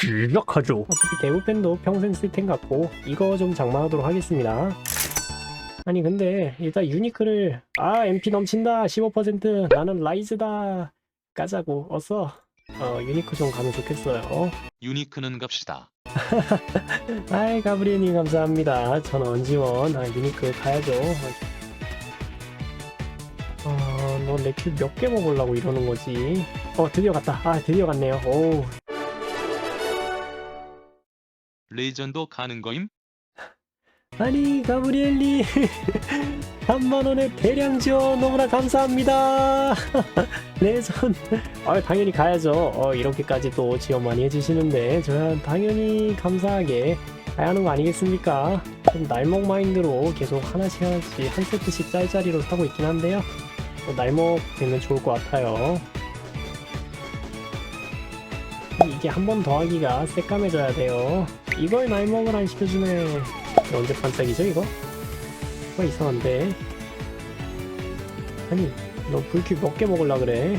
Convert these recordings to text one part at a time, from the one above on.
시작하죠. 어차피 대부팬도 평생 쓸 텐 같고 이거 좀 장만하도록 하겠습니다. 아니 근데 일단 유니크를 아 MP 넘친다 15% 나는 라이즈다 까자고 어서 어 유니크 좀 가면 좋겠어요. 유니크는 갑시다. 아이 가브리엘님 감사합니다. 전 언지원 아, 유니크 가야죠. 어너 레큐 몇 개 먹으려고 이러는 거지? 어 드디어 갔다. 아 드디어 갔네요. 오 레이전도 가는 거임? 아니 가브리엘님 3만원의 대량 지원 너무나 감사합니다. 내전 아 당연히 가야죠. 어, 이렇게까지 또 지원 많이 해주시는데 저야 당연히 감사하게 가야 하는 거 아니겠습니까? 좀 날먹 마인드로 계속 하나씩 하나씩 한 세트씩 짤짤이로 사고 있긴 한데요. 또 날먹 되면 좋을 것 같아요. 이게 한 번 더 하기가 새까매져야 돼요 이걸 날먹을 안 시켜주네. 언제 반짝이죠 이거? 어 이상한데? 아니 너 불큐 몇 개 먹을라 그래?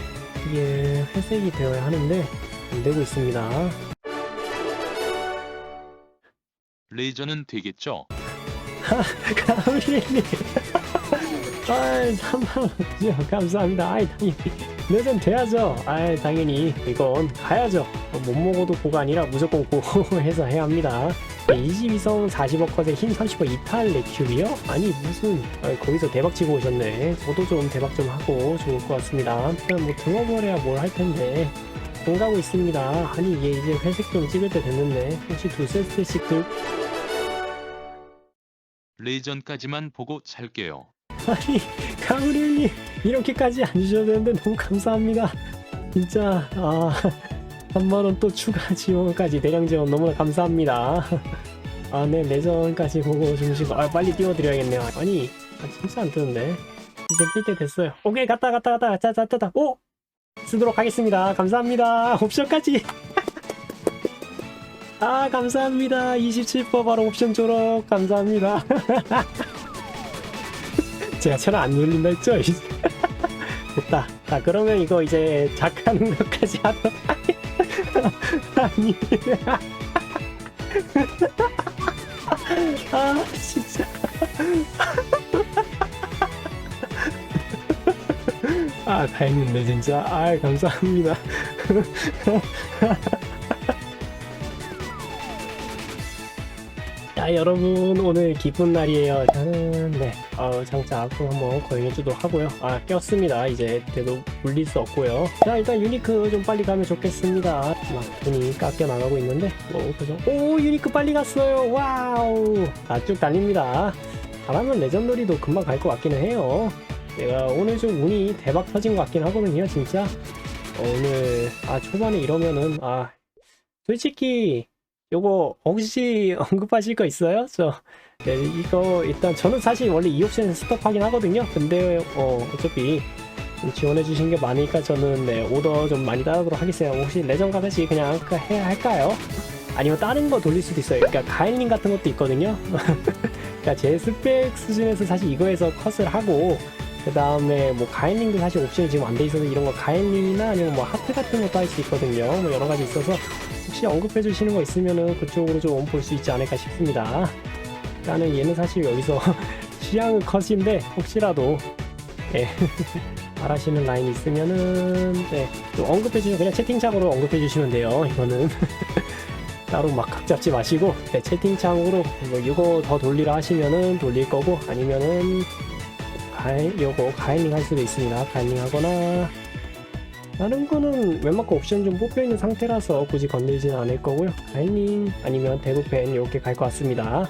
이게 회색이 되어야 하는데 안 되고 있습니다. 레이저는 되겠죠? 가브리엘님 아이 3만원 감사합니다. 아이 당연히 내전 돼야죠. 아이 당연히 이건 가야죠. 못 먹어도 고가 아니라 무조건 고 해서 해야 합니다. 22성 40억 컷에 힘 30억 이탈 레큐비요? 아니 무슨 아, 거기서 대박 치고 오셨네. 저도 좀 대박 좀 하고 좋을 것 같습니다. 그냥 뭐 등어버려야 뭘 할 텐데. 돈 가고 있습니다. 아니 이게 이제 회색 좀 찍을 때 됐는데 혹시 두 세트씩 들 레이전까지만 보고 잘게요. 아니 가브리엘님 이렇게까지 안 주셔도 되는데 너무 감사합니다. 진짜 아 3만원 또 추가 지원까지 대량 지원 너무나 감사합니다. 아 네 내전까지 보고 주무시고 아 빨리 띄워드려야겠네요. 아니 아, 진짜 안 뜨는데? 이제 뜰 때 됐어요. 오케이 갔다 갔다 갔다. 자자 뜨다. 오! 쓰도록 하겠습니다. 감사합니다. 옵션까지. 아 감사합니다. 27% 바로 옵션 졸업. 감사합니다 제가 천안 안 눌린다 했죠? 됐다. 자, 그러면 이거 이제 작가는 것까지 하도록 아니. 아, 진짜. 아, 다 했는데, 진짜. 아, 감사합니다. 자 여러분 오늘 기쁜 날이에요. 저는 네. 어, 장차 앞으로 한번 거행해주도록 하고요. 아 꼈습니다. 이제 돼도 물릴 수 없고요. 자 일단 유니크 좀 빨리 가면 좋겠습니다. 막 돈이 깎여 나가고 있는데 뭐 그죠? 오 유니크 빨리 갔어요. 와우. 아쭉 달립니다. 잘하면 레전더리도 금방 갈 것 같기는 해요. 제가 오늘 좀 운이 대박 터진 것 같긴 하거든요 진짜. 어, 오늘 아 초반에 이러면은 아 솔직히 요거 혹시 언급하실 거 있어요? 저 네, 이거 일단 저는 사실 원래 이 옵션 스톱하긴 하거든요. 근데 어, 어차피 좀 지원해 주신 게 많으니까 저는 네, 오더 좀 많이 따르도록 하겠어요. 혹시 레전 가듯이 그냥 그 해야 할까요? 아니면 다른 거 돌릴 수도 있어요. 그러니까 가일링 같은 것도 있거든요. 그러니까 제 스펙 수준에서 사실 이거에서 컷을 하고 그 다음에 뭐 가일링도 사실 옵션이 지금 안 돼 있어서 이런 거 가일링이나 아니면 뭐 하트 같은 것도 할 수 있거든요. 뭐 여러 가지 있어서 혹시 언급해 주시는 거 있으면은 그쪽으로 좀 볼 수 있지 않을까 싶습니다. 일단은 얘는 사실 여기서 취향은 컷인데 혹시라도 예, 바라시는 라인 있으면은 네, 또 언급해 주시면 그냥 채팅창으로 언급해 주시면 돼요. 이거는 따로 막 각 잡지 마시고 네, 채팅창으로 뭐 이거 더 돌리라 하시면은 돌릴 거고 아니면은 가일 요거 가일링 할 수도 있습니다. 가일링 하거나 다른 거는 웬만큼 옵션 좀 뽑혀 있는 상태라서 굳이 건들지는 않을 거고요. 가일링 아니면 대부펜 이렇게 갈 것 같습니다.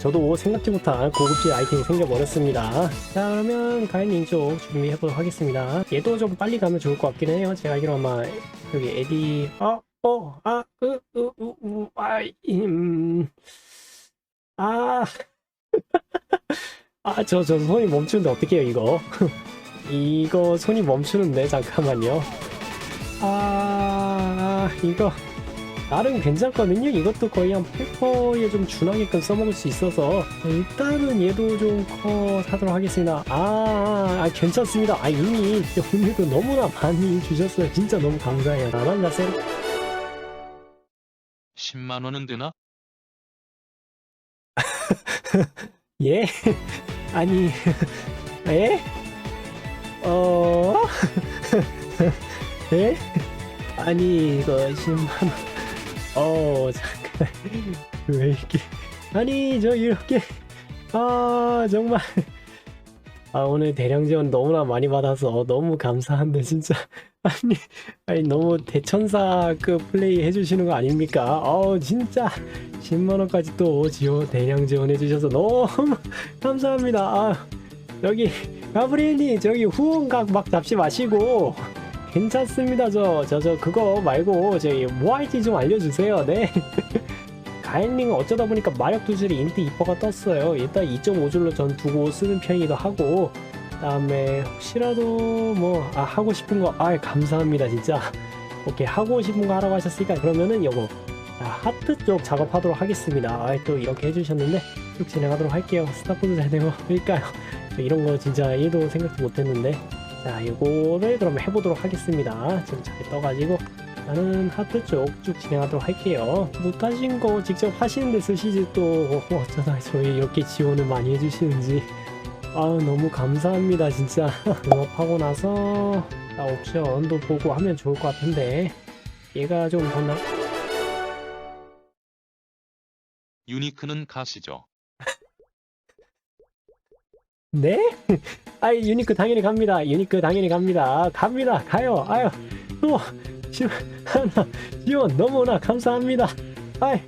저도 생각지 못한 고급질 아이템이 생겨버렸습니다. 자 그러면 가일링 쪽 준비해보도록 하겠습니다. 얘도 좀 빨리 가면 좋을 것 같긴 해요. 제가 알기로 아마 여기 에디 어? 어? 아? 으? 으? 우? 우? 아? 임... 아... 아, 저, 저 손이 멈추는데 어떡해요, 이거. 이거 손이 멈추는데, 잠깐만요. 아, 이거. 나름 괜찮거든요. 이것도 거의 한 페퍼에 좀 준하게끔 써먹을 수 있어서. 일단은 얘도 좀 커 사도록 하겠습니다. 아, 아, 괜찮습니다. 아, 이미 오늘도 너무나 많이 주셨어요. 진짜 너무 감사해요. 나만 자세 10만 원은 되나? 예? 아니, 예? 어? 예? 아니, 이거 10만원. 어, 잠깐. 왜 이렇게. 아니, 저 이렇게. 아, 정말. 아, 오늘 대량 지원 너무나 많이 받아서 너무 감사한데, 진짜. 아니, 아니, 너무 대천사급 플레이 해주시는 거 아닙니까? 어, 진짜. 10만 원까지 또 지원, 대량 지원해 주셔서 너무 감사합니다. 아, 여기, 가브리엘님, 저기 후원각 막 잡지 마시고, 괜찮습니다. 저, 저, 저, 그거 말고, 저기, 뭐 할지 좀 알려주세요. 네. 가엔링은 어쩌다 보니까 마력 두줄에 인트 2%가 떴어요. 일단 2.5줄로 전 두고 쓰는 편이기도 하고, 다음에 혹시라도 뭐, 아, 하고 싶은 거, 아, 감사합니다. 진짜. 오케이, 하고 싶은 거 하라고 하셨으니까, 그러면은 요거. 자, 하트 쪽 작업하도록 하겠습니다. 아, 또 이렇게 해주셨는데 쭉 진행하도록 할게요. 스타포도 잘 되고 그러니까요. 저 이런 거 진짜 1도 생각도 못했는데 자, 이거를 그러면 해보도록 하겠습니다. 지금 잘 떠가지고 나는 하트 쪽 쭉 진행하도록 할게요. 못하신 거 직접 하시는데 쓰시지 또 어쩌다 저희 이렇게 지원을 많이 해주시는지 아우 너무 감사합니다 진짜 영업하고 나서 나 옵션도 보고 하면 좋을 것 같은데 얘가 좀더 나... 유니크는 가시죠. 네? 아이 유니크 당연히 갑니다. 유니크 당연히 갑니다. 갑니다. 가요. 아유 또 지- 하나 지원 너무나 감사합니다. 아이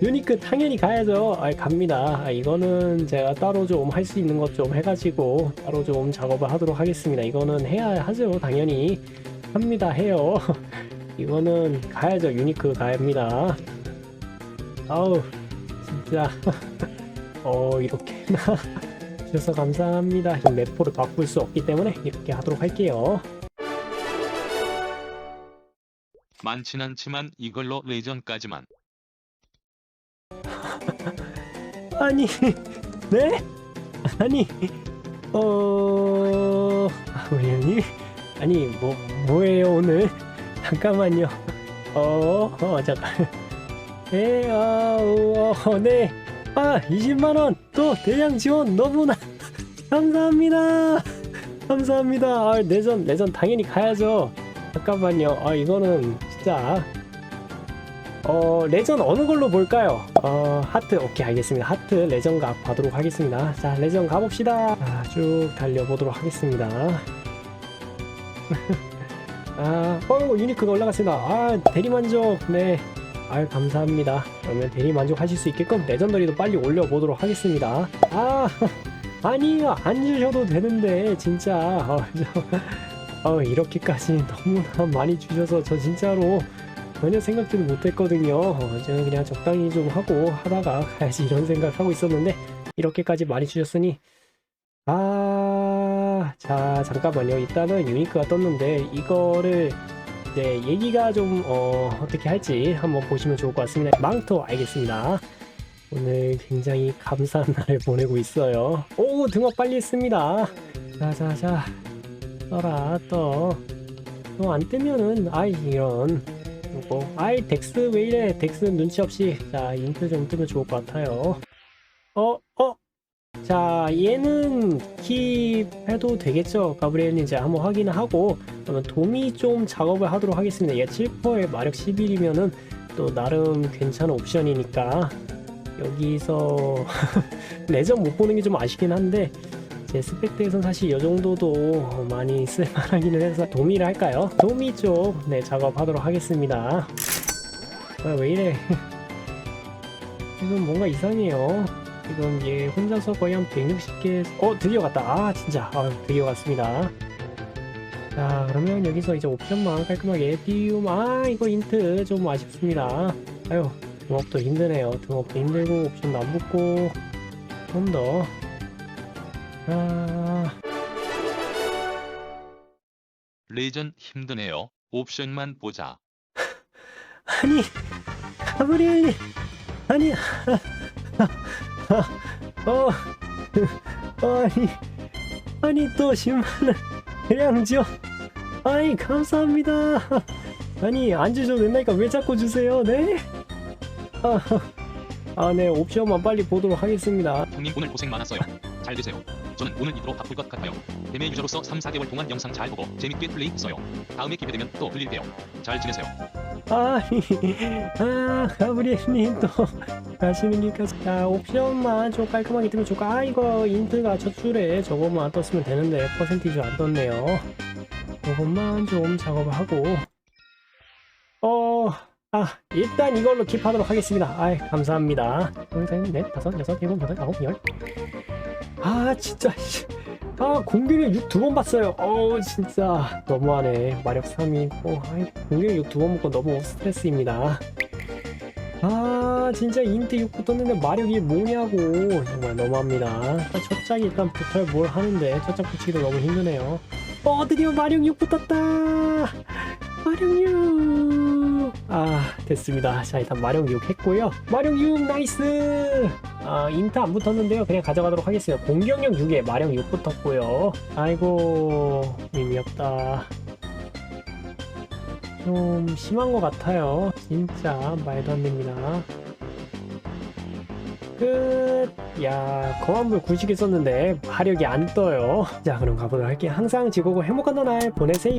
유니크 당연히 가야죠. 아이 갑니다. 아, 이거는 제가 따로 좀 할 수 있는 것 좀 해가지고 따로 좀 작업을 하도록 하겠습니다. 이거는 해야 하죠. 당연히 합니다. 해요. 이거는 가야죠. 유니크 가야합니다. 아우 진짜 어 이렇게나 주셔서 감사합니다. 지금 레포를 바꿀 수 없기 때문에 이렇게 하도록 할게요. 많진 않지만 이걸로 레전까지만. 아니, 네? 아니, 어, 우연히 아니 뭐 뭐예요 오늘? 잠깐만요. 어, 어 잠깐. 네, 아, 어, 네. 아, 20만 원. 또 대량 지원 너무나. 감사합니다. 감사합니다. 아, 레전 레전 당연히 가야죠. 잠깐만요. 아, 이거는 진짜. 어 레전 어느 걸로 볼까요? 어 하트. 오케이 알겠습니다. 하트 레전 각 봐도록 하겠습니다. 자 레전 가봅시다. 자, 쭉 달려보도록 하겠습니다. 아 어이구 유니크가 올라갔습니다. 아 대리만족. 네 아유 감사합니다 그러면 대리 만족 하실 수 있게끔 레전더리도 빨리 올려보도록 하겠습니다 아 아니요 안 주셔도 되는데 진짜 어, 저, 어 이렇게까지 너무나 많이 주셔서 저 진짜로 전혀 생각지도 못했거든요. 어, 저는 그냥 적당히 좀 하고 하다가 가야지 이런 생각하고 있었는데 이렇게까지 많이 주셨으니 아, 자 잠깐만요. 일단은 유니크가 떴는데 이거를 이제 얘기가 좀 어, 어떻게 할지 한번 보시면 좋을 것 같습니다. 망토 알겠습니다. 오늘 굉장히 감사한 날을 보내고 있어요. 오 등업 빨리 했습니다. 자자자 떠라 떠. 또 안 뜨면은 아이 이런 요거 아이 덱스 왜 이래 덱스 눈치 없이 자 인트 좀 뜨면 좋을 것 같아요 어? 어? 자 얘는 킵해도 되겠죠 가브리엘님 제가 한번 확인을 하고 그러면 도미 좀 작업을 하도록 하겠습니다 얘 7%에 마력 11이면은 또 나름 괜찮은 옵션이니까 여기서 레전 못 보는 게 좀 아쉽긴 한데 제 스펙대에선 사실 이 정도도 많이 쓸만하기는 해서 도미를 할까요? 도미 쪽 네, 작업하도록 하겠습니다. 아, 왜 이래? 지금 뭔가 이상해요. 지금 얘 혼자서 거의 한 160개 어 드디어 갔다. 아 진짜 아 드디어 갔습니다. 자 그러면 여기서 이제 옵션만 깔끔하게 띄움 아 이거 인트 좀 아쉽습니다. 아유 등업도 힘드네요. 등업도 힘들고 옵션도 안 붙고 좀 더 아, 레전 힘드네요. 옵션만 보자. 아니, 가브리엘님, 아니, 어, 아니, 아니 또 10만원 대량지원, 아니 감사합니다. 아니 안 주셔도 된다니까 왜 자꾸 주세요, 네? 아, 네, 옵션만 빨리 보도록 하겠습니다. 형님 오늘 고생 많았어요. 잘 되세요. 저는 오늘 이대로 바쁠 것 같아요. 대매 유저로서 3, 4개월 동안 영상 잘 보고 재밌게 플레이했어요. 다음에 기회 되면 또 들릴게요. 잘 지내세요. 아, 아, 가브리엘님 또 가시는 길까지. 자, 옵션만 좀 깔끔하게 뜨면 좋고, 아, 이거 인트가 첫 줄에 저것만 떴으면 되는데, 퍼센티지 안 떴네요. 이것만 좀 작업을 하고, 어, 아, 일단 이걸로 킵하도록 하겠습니다. 아이, 감사합니다. 둘, 셋, 넷, 다섯, 여섯, 일곱. 아, 진짜, 씨. 아, 공격력 6 두 번 봤어요. 어우, 진짜. 너무하네. 마력 3이 있고, 아이, 공격력 6 두 번 먹고 너무 스트레스입니다. 아, 진짜 인트 6 붙었는데 마력이 뭐냐고. 정말 너무합니다. 아, 첫 장이 일단 붙어야 뭘 하는데, 첫 장 붙이기도 너무 힘드네요. 어, 드디어 마력 6 붙었다! 마력 6! 아, 됐습니다. 자, 일단 마력 6 했고요. 마력 6 나이스! 아, 인트 안 붙었는데요. 그냥 가져가도록 하겠습니다. 공격력 6에 마력 6 붙었고요. 아이고, 의미 없다. 좀 심한 것 같아요. 진짜 말도 안 됩니다. 끝. 야, 거만불 90개 썼는데 화력이 안 떠요. 자, 그럼 가보도록 할게요. 항상 즐겁고 행복한 날 보내세요.